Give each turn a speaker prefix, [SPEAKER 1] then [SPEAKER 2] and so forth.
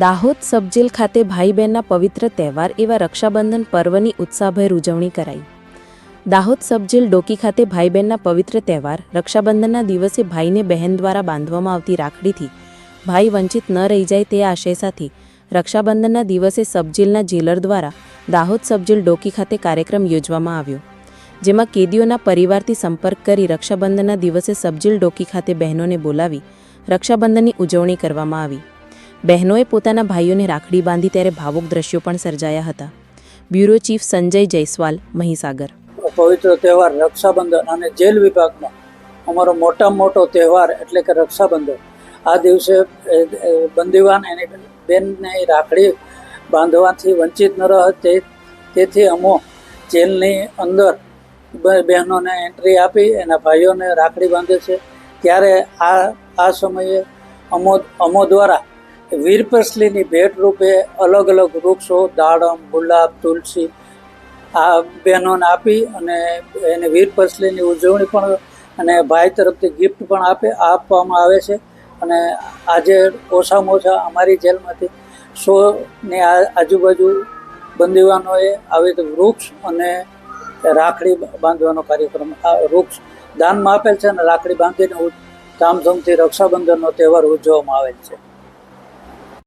[SPEAKER 1] Dahod sub jail ખાતે ભાઈ બહેનના પવિત્ર તહેવાર એવા રક્ષાબંધન પર્વની ઉત્સાહભેર ઉજવણી કરાઈ. દાહોદ સબજેલ ડોકી ખાતે ભાઈ બહેનના પવિત્ર તહેવાર રક્ષાબંધનના દિવસે ભાઈને બહેન દ્વારા બાંધવામાં આવતી રાખડીથી ભાઈ વંચિત ન રહી જાય તે આશય સાથે રક્ષાબંધનના દિવસે સબજેલના જેલર દ્વારા દાહોદ સબજેલ ડોકી ખાતે કાર્યક્રમ યોજવામાં આવ્યો. જેમાં કેદીઓના પરિવારથી સંપર્ક કરી રક્ષાબંધનના દિવસે સબજેલ ડોકી ખાતે બહેનોને બોલાવી રક્ષાબંધનની ઉજવણી કરવામાં આવી. બહેનોએ પોતાના ભાઈઓને રાખડી બાંધી ત્યારે ભાવુક દ્રશ્યો પણ સર્જાયા હતા. Bureau chief Sanjay Jaiswal, Mahisagar.
[SPEAKER 2] પવિત્ર તહેવાર રક્ષાબંધન અને જેલ વિભાગનો અમારો મોટામાં મોટો તહેવાર એટલે કે રક્ષાબંધન. આ દિવસે બંદીવાન એની બેનને રાખડી બાંધવાથી વંચિત ન રહે તે, તેથી અમો જેલની અંદર બહેનોને એન્ટ્રી આપી, એના ભાઈઓને રાખડી બાંધે છે. ત્યારે આ આ સમયે અમો અમો દ્વારા વીરપસલીની ભેટ રૂપે અલગ અલગ વૃક્ષો, દાડમ, ગુલાબ, તુલસી આ બહેનોને આપી અને એને વીરપસલીની ઉજવણી પણ અને ભાઈ તરફથી ગિફ્ટ પણ આપે આપવામાં આવે છે. અને આજે ઓછામાં ઓછા અમારી જેલમાંથી સોની આજુબાજુ બંદીવાનોએ આવી રીતે વૃક્ષ અને રાખડી બાંધવાનો કાર્યક્રમ, આ વૃક્ષ દાનમાં આપેલ છે અને રાખડી બાંધીને ધામધૂમથી રક્ષાબંધનનો તહેવાર ઉજવવામાં આવેલ છે.